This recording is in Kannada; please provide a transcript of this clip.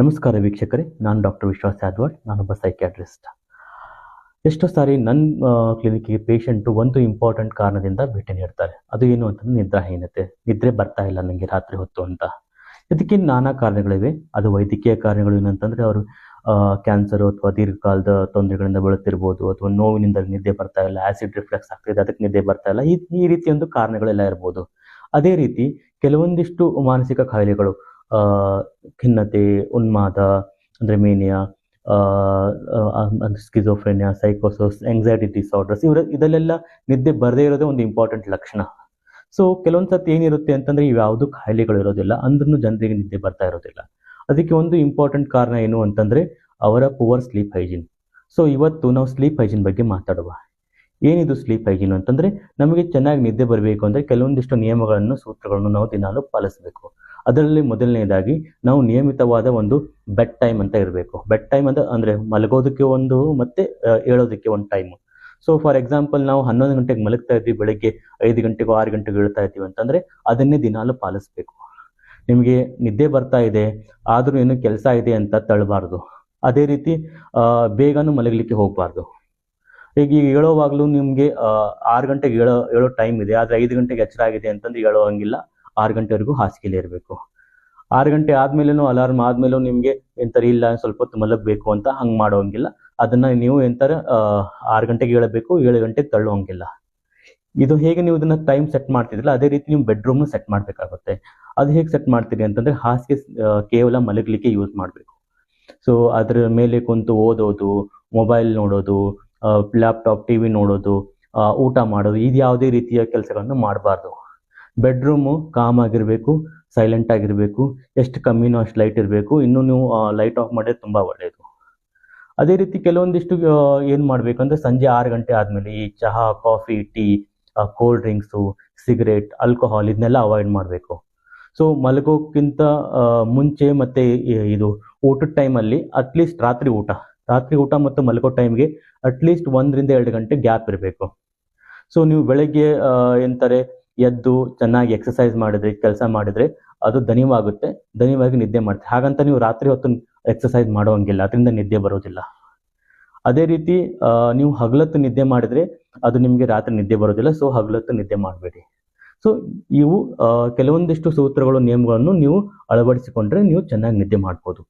ನಮಸ್ಕಾರ ವೀಕ್ಷಕರೇ, ನಾನು ಡಾಕ್ಟರ್ ವಿಶ್ವಾಸ್ ಯಾದವಾಡ್ ನಾನೊಬ್ಬ ಸೈಕ್ಯಾಟ್ರಿಸ್ಟ್ ಎಷ್ಟೋ ಸಾರಿ ನನ್ನ ಕ್ಲಿನಿಕ್ಗೆ ಪೇಷಂಟು ಒಂದು ಇಂಪಾರ್ಟೆಂಟ್ ಕಾರಣದಿಂದ ಭೇಟಿ ನೀಡ್ತಾರೆ. ಅದು ಏನು ಅಂತಂದ್ರೆ ನಿದ್ರಾಹೀನತೆ. ನಿದ್ರೆ ಬರ್ತಾ ಇಲ್ಲ ನನಗೆ ರಾತ್ರಿ ಹೊತ್ತು ಅಂತ. ಇದಕ್ಕೆ ನಾನಾ ಕಾರಣಗಳಿವೆ. ಅದು ವೈದ್ಯಕೀಯ ಕಾರಣಗಳು ಏನಂತಂದ್ರೆ ಅವರು ಕ್ಯಾನ್ಸರ್ ಅಥವಾ ದೀರ್ಘಕಾಲದ ತೊಂದರೆಗಳಿಂದ ಬಳಲ್ತಿರ್ಬೋದು ಅಥವಾ ನೋವಿನಿಂದ ನಿದ್ದೆ ಬರ್ತಾ ಇಲ್ಲ ಆಸಿಡ್ ರಿಫ್ಲೆಕ್ಸ್ ಆಗ್ತಿದೆ ಅದಕ್ಕೆ ನಿದ್ದೆ ಬರ್ತಾ ಇಲ್ಲ. ಈ ಈ ರೀತಿ ಒಂದು ಕಾರಣಗಳೆಲ್ಲ ಇರ್ಬೋದು. ಅದೇ ರೀತಿ ಕೆಲವೊಂದಿಷ್ಟು ಮಾನಸಿಕ ಕಾಯಿಲೆಗಳು ಖಿನ್ನತೆ, ಉನ್ಮಾದ, ಅಂದರೆ ಮೇನಿಯಾ ಸ್ಕಿಜೋಫ್ರೆನಿಯಾ ಸೈಕೋಸೋಸ್ ಎಂಗ್ಸೈಟಿ ಡಿಸಾರ್ಡರ್ಸ್ ಇವರ, ಇದಲ್ಲೆಲ್ಲ ನಿದ್ದೆ ಬರದೇ ಇರೋದೇ ಒಂದು ಇಂಪಾರ್ಟೆಂಟ್ ಲಕ್ಷಣ. ಸೊ ಕೆಲವೊಂದು ಸತಿ ಏನಿರುತ್ತೆ ಅಂತಂದ್ರೆ ಇವು ಯಾವುದು ಕಾಯಿಲೆಗಳು ಇರೋದಿಲ್ಲ ಅಂದ್ರೂ ಜನರಿಗೆ ನಿದ್ದೆ ಬರ್ತಾ ಇರೋದಿಲ್ಲ. ಅದಕ್ಕೆ ಒಂದು ಇಂಪಾರ್ಟೆಂಟ್ ಕಾರಣ ಏನು ಅಂತಂದ್ರೆ ಅವರ ಪುವರ್ ಸ್ಲೀಪ್ ಹೈಜಿನ್ ಸೊ ಇವತ್ತು ನಾವು ಸ್ಲೀಪ್ ಹೈಜಿನ್ ಬಗ್ಗೆ ಮಾತಾಡುವ. ಏನಿದು ಸ್ಲೀಪ್ ಹೈಜಿನ್ ಅಂತಂದ್ರೆ ನಮಗೆ ಚೆನ್ನಾಗಿ ನಿದ್ದೆ ಬರಬೇಕು ಅಂದರೆ ಕೆಲವೊಂದಿಷ್ಟು ನಿಯಮಗಳನ್ನು, ಸೂತ್ರಗಳನ್ನು ನಾವು ದಿನಾಲು ಪಾಲಿಸಬೇಕು. ಅದರಲ್ಲಿ ಮೊದಲನೇದಾಗಿ ನಾವು ನಿಯಮಿತವಾದ ಒಂದು ಬೆಡ್ ಟೈಮ್ ಅಂತ ಇರಬೇಕು. ಬೆಡ್ ಟೈಮ್ ಅಂತ ಅಂದ್ರೆ ಮಲಗೋದಕ್ಕೆ ಒಂದು ಮತ್ತೆ ಹೇಳೋದಕ್ಕೆ ಒಂದು ಟೈಮ್ ಸೊ ಫಾರ್ ಎಕ್ಸಾಂಪಲ್ ನಾವು ಹನ್ನೊಂದು ಗಂಟೆಗೆ ಮಲಗ್ತಾ ಇದ್ವಿ, ಬೆಳಗ್ಗೆ ಐದು ಗಂಟೆಗೋ ಆರು ಗಂಟೆಗೆ ಹೇಳ್ತಾ ಇದ್ದೀವಿ ಅಂತಂದ್ರೆ ಅದನ್ನೇ ದಿನಾಲು ಪಾಲಿಸ್ಬೇಕು. ನಿಮಗೆ ನಿದ್ದೆ ಬರ್ತಾ ಇದೆ, ಆದ್ರೂ ಏನು ಕೆಲಸ ಇದೆ ಅಂತ ತಳ್ಳಬಾರ್ದು ಅದೇ ರೀತಿ ಬೇಗನೂ ಮಲಗಲಿಕ್ಕೆ ಹೋಗಬಾರ್ದು. ಈಗ ಈಗ ಹೇಳೋವಾಗ್ಲೂ ನಿಮಗೆ ಆರು ಗಂಟೆಗೆ ಹೇಳೋ ಹೇಳೋ ಟೈಮ್ ಇದೆ, ಆದ್ರೆ ಐದು ಗಂಟೆಗೆ ಎಚ್ಚರ ಆಗಿದೆ ಅಂತಂದ್ರೆ ಹೇಳೋ ಹಂಗಿಲ್ಲ ಆರು ಗಂಟೆವರೆಗೂ ಹಾಸಿಗೆಲಿ ಇರಬೇಕು. ಆರು ಗಂಟೆ ಆದ್ಮೇಲೂ ಅಲಾರ್ಮ್ ಆದ್ಮೇಲೂ ನಿಮಗೆ ಎಂತಾರೆ ಇಲ್ಲ, ಸ್ವಲ್ಪ ಹೊತ್ತು ಮಲಗಬೇಕು ಅಂತ ಹಂಗೆ ಮಾಡೋಂಗಿಲ್ಲ. ಅದನ್ನ ನೀವು ಎಂತಾರೆ ಆರು ಗಂಟೆಗೆ ಹೇಳಬೇಕು ಏಳು ಗಂಟೆಗೆ ತಳ್ಳುವಂಗಿಲ್ಲ. ಇದು ಹೇಗೆ ನೀವು ಇದನ್ನ ಟೈಮ್ ಸೆಟ್ ಮಾಡ್ತಿದ್ರಲ್ಲ, ಅದೇ ರೀತಿ ನೀವು ಬೆಡ್ರೂಮ್ ಸೆಟ್ ಮಾಡಬೇಕಾಗುತ್ತೆ. ಅದು ಹೇಗೆ ಸೆಟ್ ಮಾಡ್ತೀರಿ ಅಂತಂದ್ರೆ ಹಾಸಿಗೆ ಕೇವಲ ಮಲಗಲಿಕ್ಕೆ ಯೂಸ್ ಮಾಡಬೇಕು. ಸೊ ಅದ್ರ ಮೇಲೆ ಕುಂತು ಓದೋದು ಮೊಬೈಲ್ ನೋಡೋದು ಲ್ಯಾಪ್ಟಾಪ್ ಟಿವಿ ನೋಡೋದು ಊಟ ಮಾಡೋದು, ಇದು ಯಾವುದೇ ರೀತಿಯ ಕೆಲಸಗಳನ್ನು ಮಾಡಬಾರ್ದು. ಬೆಡ್ರೂಮು ಕಾಮ್ ಆಗಿರಬೇಕು ಸೈಲೆಂಟ್ ಆಗಿರಬೇಕು, ಎಷ್ಟು ಕಮ್ಮಿನೂ ಅಷ್ಟು ಲೈಟ್ ಇರಬೇಕು. ಇನ್ನು ನೀವು ಲೈಟ್ ಆಫ್ ಮಾಡಿದ್ರೆ ತುಂಬ ಒಳ್ಳೆಯದು ಅದೇ ರೀತಿ ಕೆಲವೊಂದಿಷ್ಟು ಏನು ಮಾಡಬೇಕಂದ್ರೆ ಸಂಜೆ ಆರು ಗಂಟೆ ಆದಮೇಲೆ ಈ ಚಹಾ coffee tea cold drinks cigarette alcohol ಇದನ್ನೆಲ್ಲ ಅವಾಯ್ಡ್ ಮಾಡಬೇಕು. ಸೊ ಮಲಗೋಕ್ಕಿಂತ ಮುಂಚೆ ಮತ್ತೆ ಇದು ಊಟದ ಟೈಮಲ್ಲಿ ಅಟ್ಲೀಸ್ಟ್ ರಾತ್ರಿ ಊಟ. ರಾತ್ರಿ ಊಟ ಮತ್ತು ಮಲಗೋ ಟೈಮ್ಗೆ ಅಟ್ಲೀಸ್ಟ್ ಒಂದರಿಂದ ಎರಡು ಗಂಟೆ ಗ್ಯಾಪ್ ಇರಬೇಕು. ಸೊ ನೀವು ಬೆಳಗ್ಗೆ ಎಂತಾರೆ ಎದ್ದು ಚೆನ್ನಾಗಿ ಎಕ್ಸಸೈಸ್ ಮಾಡಿದ್ರೆ, ಕೆಲಸ ಮಾಡಿದ್ರೆ ಅದು ದನಿವಾಗುತ್ತೆ ದನಿವಾಗಿ ನಿದ್ದೆ ಮಾಡುತ್ತೆ ಹಾಗಂತ ನೀವು ರಾತ್ರಿ ಹೊತ್ತು ಎಕ್ಸಸೈಸ್ ಮಾಡೋಂಗಿಲ್ಲ ಅದರಿಂದ ನಿದ್ದೆ ಬರೋದಿಲ್ಲ. ಅದೇ ರೀತಿ ನೀವು ಹಗಲತ್ತು ನಿದ್ದೆ ಮಾಡಿದ್ರೆ ಅದು ನಿಮಗೆ ರಾತ್ರಿ ನಿದ್ದೆ ಬರೋದಿಲ್ಲ, ಸೊ ಹಗಲತ್ತು ನಿದ್ದೆ ಮಾಡಬೇಡಿ. ಸೊ ಇವು ಕೆಲವೊಂದಿಷ್ಟು ಸೂತ್ರಗಳು, ನಿಯಮಗಳನ್ನು ನೀವು ಅಳವಡಿಸಿಕೊಂಡ್ರೆ ನೀವು ಚೆನ್ನಾಗಿ ನಿದ್ದೆ ಮಾಡ್ಬೋದು.